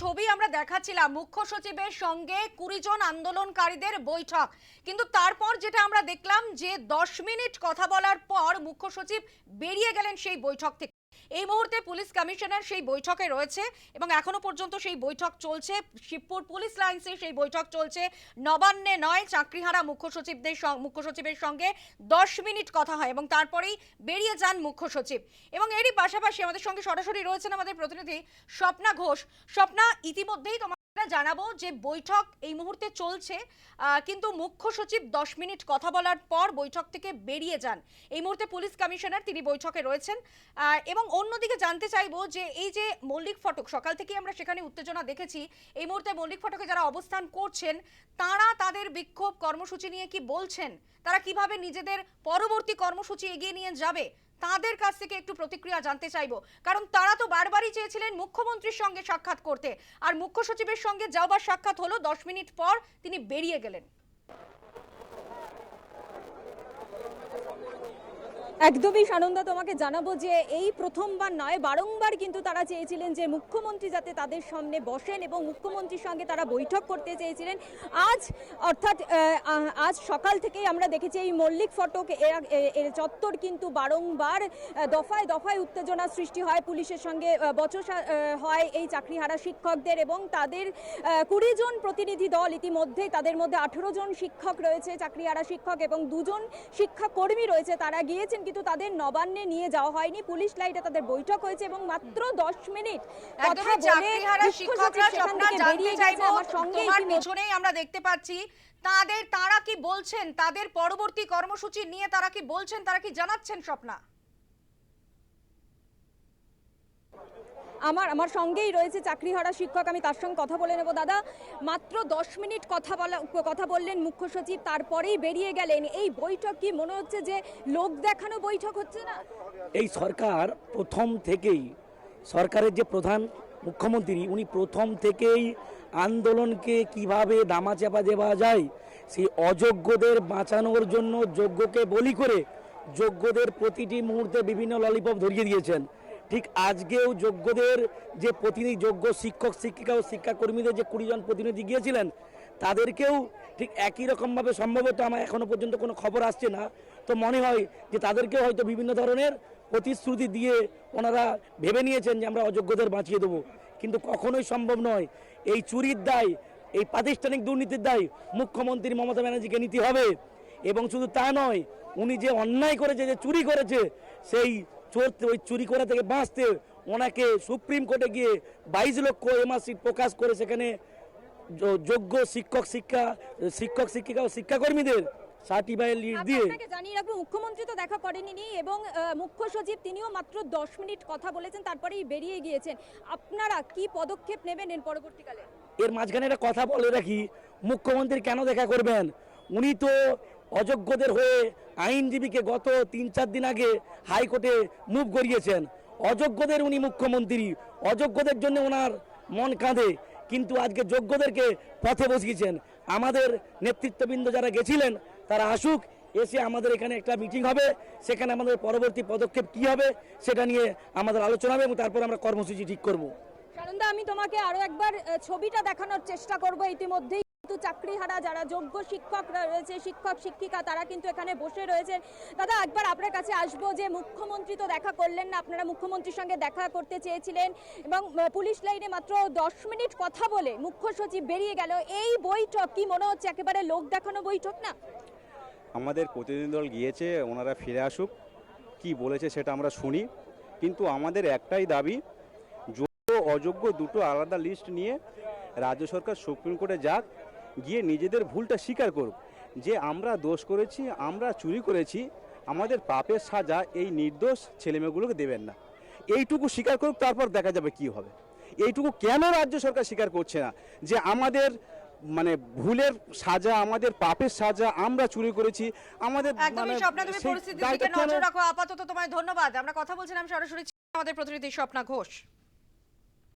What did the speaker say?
ছবি আমরা দেখাচ্ছিলাম। মুখ্য সচিবের সঙ্গে কুড়ি জন আন্দোলনকারীদের বৈঠক। কিন্তু তারপর যেটা আমরা দেখলাম যে দশ মিনিট কথা বলার পর মুখ্য সচিব বেরিয়ে গেলেন সেই বৈঠক থেকে। এই মুহূর্তে পুলিশ কমিশনার সেই বৈঠকে রয়েছে এবং এখনও পর্যন্ত সেই বৈঠক চলছে। শিবপুর পুলিশ লাইন্সে সেই বৈঠক চলছে। নবান্নে নয়, চাকরিহারা মুখ্য সচিবদের মুখ্য সচিবের সঙ্গে দশ মিনিট কথা হয় এবং তারপরেই বেরিয়ে যান মুখ্য সচিব। এবং এরই পাশাপাশি আমাদের সঙ্গে সরাসরি রয়েছেন আমাদের প্রতিনিধি স্বপ্না ঘোষ। স্বপ্না, ইতিমধ্যেই তোমার জানাব যে বৈঠক এই মুহূর্তে চলছে। কিন্তু মুখ্য সচিব দশ মিনিট কথা বলার পর বৈঠক থেকে বেরিয়ে যান। এই মুহূর্তে পুলিশ কমিশনার তিনি বৈঠকে রয়েছেন। এবং অন্যদিকে জানতে চাইব যে এই যে মল্লিক ফটক, সকাল থেকে আমরা সেখানে উত্তেজনা দেখেছি। এই মুহূর্তে মল্লিক ফটকে যারা অবস্থান করছেন, তারা তাদের বিক্ষোভ কর্মসূচি নিয়ে কি বলছেন? তারা কীভাবে নিজেদের পরবর্তী কর্মসূচি এগিয়ে নিয়ে যাবে? তাদের কাছ থেকে একটু প্রতিক্রিয়া জানতে চাইব। কারণ তারা তো বারবারই চেয়েছিলেন মুখ্যমন্ত্রীর সঙ্গে সাক্ষাৎ করতে। আর মুখ্য সচিবের সঙ্গে যাওয়ার সাক্ষাৎ হলো দশ মিনিট পর তিনি বেরিয়ে গেলেন। একদমই সানন্দা, তোমাকে জানাব যে এই প্রথমবার নয়, বারংবার কিন্তু তারা চেয়েছিলেন যে মুখ্যমন্ত্রী যাতে তাদের সামনে বসেন এবং মুখ্যমন্ত্রীর সঙ্গে তারা বৈঠক করতে চেয়েছিলেন। আজ, অর্থাৎ আজ সকাল থেকেই আমরা দেখেছি এই মল্লিক ফটক চত্বর কিন্তু বারংবার দফায় দফায় উত্তেজনা সৃষ্টি হয়। পুলিশের সঙ্গে বচসা হয় এই চাকরিহারা শিক্ষকদের এবং তাদের কুড়ি জন প্রতিনিধি দল ইতিমধ্যেই তাদের মধ্যে আঠেরো জন শিক্ষক রয়েছে, চাকরিহারা শিক্ষক এবং দুজন শিক্ষাকর্মী রয়েছে। তারা গিয়েছেন কিন্তু তাদের নবান্নে নিয়ে যাওয়া হয়নি। পুলিশ লাইটে তাদের বৈঠক হয়েছে এবং মাত্র দশ মিনিট পিছনেই আমরা দেখতে পাচ্ছি। তাদের তারা কি বলছেন? তাদের পরবর্তী কর্মসূচি নিয়ে তারা কি বলছেন? তারা কি জানাচ্ছেন স্বপ্না? আমার আমার সঙ্গেই রয়েছে চাকরিহারা শিক্ষক, আমি তার সঙ্গে কথা বলে নেব। দাদা, মাত্র দশ মিনিট কথা বলা, কথা বললেন মুখ্য সচিব, তারপরেই বেরিয়ে গেলেন। এই বৈঠক কি মনে হচ্ছে যে লোক দেখানো বৈঠক হচ্ছে না? এই সরকার প্রথম থেকেই, সরকারের যে প্রধান মুখ্যমন্ত্রী, উনি প্রথম থেকেই আন্দোলনকে কীভাবে দামাচাপা দেওয়া যায়, সেই অযোগ্যদের বাঁচানোর জন্য যোগ্যকে বলি করে যোগ্যদের প্রতিটি মুহূর্তে বিভিন্ন ললিপপ ধরিয়ে দিয়েছেন। ঠিক আজকেও যোগ্যদের যে প্রতিনিধি, যোগ্য শিক্ষক, শিক্ষিকা ও শিক্ষাকর্মীদের যে কুড়ি জন প্রতিনিধি গিয়েছিলেন, তাদেরকেও ঠিক একই রকমভাবে সম্ভবত আমার এখনও পর্যন্ত কোনো খবর আসছে না। তো মনে হয় যে তাদেরকেও হয়তো বিভিন্ন ধরনের প্রতিশ্রুতি দিয়ে ওনারা ভেবে নিয়েছেন যে আমরা অযোগ্যদের বাঁচিয়ে দেবো। কিন্তু কখনোই সম্ভব নয়। এই চুরির দায়, এই প্রাতিষ্ঠানিক দুর্নীতির দায় মুখ্যমন্ত্রী মমতা ব্যানার্জিকে নিতে হবে। এবং শুধু তা নয়, উনি যে অন্যায় করেছে, যে চুরি করেছে, সেই চোর ওই চুরি করা থেকে বাঁচতে ওনাকে সুপ্রিম কোর্টে গিয়ে বাইশ লক্ষ এমআরসি প্রকাশ করে সেখানে যো- যোগ্য শিক্ষক শিক্ষা শিক্ষক শিক্ষিকা ও শিক্ষাকর্মীদের সার্টিফাইড লিস্ট দিয়ে আপনাকে জানিয়ে রাখব মুখ্যমন্ত্রী তো দেখা করেনি এবং মুখ্য সচিব তিনিও মাত্র দশ মিনিট কথা বলেছেন তারপরেই বেরিয়ে গিয়েছেন। আপনারা কি পদক্ষেপ নেবেন এর পরবর্তীকালে? এর মাঝখানে একটা কথা বলে রাখি মুখ্যমন্ত্রী কেন দেখা করবেন? উনি তো অযোগ্যদের হয়ে আইনজীবীকে গত তিন চার দিন আগে হাইকোর্টে মুভ করিয়েছেন অযোগ্যদের উনি মুখ্যমন্ত্রী। অযোগ্যদের জন্য ওনার মন কাঁদে, কিন্তু আজকে যোগ্যদেরকে পথে বসিয়েছেন। আমাদের নেতৃত্ববৃন্দ যারা গেছিলেন, তারা আসুক, এসে আমাদের এখানে একটা মিটিং হবে। সেখানে আমাদের পরবর্তী পদক্ষেপ কি হবে, সেটা নিয়ে আমাদের আলোচনা হবে এবং তারপর আমরা কর্মসূচি ঠিক করব। সানন্দা, আমি তোমাকে আরও একবার ছবিটা দেখানোর চেষ্টা করব ইতিমধ্যেই। কিন্তু চাকরিহারা যারা যোগ্য শিক্ষকরা রয়েছে, শিক্ষক, শিক্ষিকা, তারা কিন্তু এখানে বসে রয়েছেন। দাদা, একবার আপনার কাছে আসব যে মুখ্যমন্ত্রী তো দেখা করলেন না, আপনারা মুখ্যমন্ত্রীর সঙ্গে দেখা করতে চেয়েছিলেন এবং পুলিশ লাইনে মাত্র দশ মিনিট কথা বলে মুখ্য সচিব বেরিয়ে গেল। এই বৈঠক কি মনে হচ্ছে, একেবারে লোক দেখানো বৈঠক না? আমাদের প্রতিনিধি দল গিয়েছে, ওনারা ফিরে আসুক, কি বলেছে সেটা আমরা শুনি। কিন্তু আমাদের একটাই দাবি, যোগ্য অযোগ্য দুটো আলাদা লিস্ট নিয়ে রাজ্য সরকার সুপ্রিম কোর্টে যাক গিয়ে নিজেদের ভুলটা স্বীকার করুক। যে আমরা দোষ করেছি আমরা চুরি করেছি আমাদের পাপের সাজা এই নির্দোষ ছেলেমেয়েগুলোকে দেবেন না। এইটুকু স্বীকার করুক তারপর দেখা যাবে কি হবে। এইটুকু কেন রাজ্য সরকার স্বীকার করছে না? যে আমাদের মানে ভুলের সাজা আমাদের পাপের সাজা আমরা চুরি করেছি আমাদের একদমই মানে স্বপ্না তুমি সেই পরিস্থিতির দিকে নজর রাখো। আপাতত তোমায় ধন্যবাদ। আমরা কথা বলছিলাম সরাসরি আমাদের প্রতিনিধি স্বপ্না ঘোষ।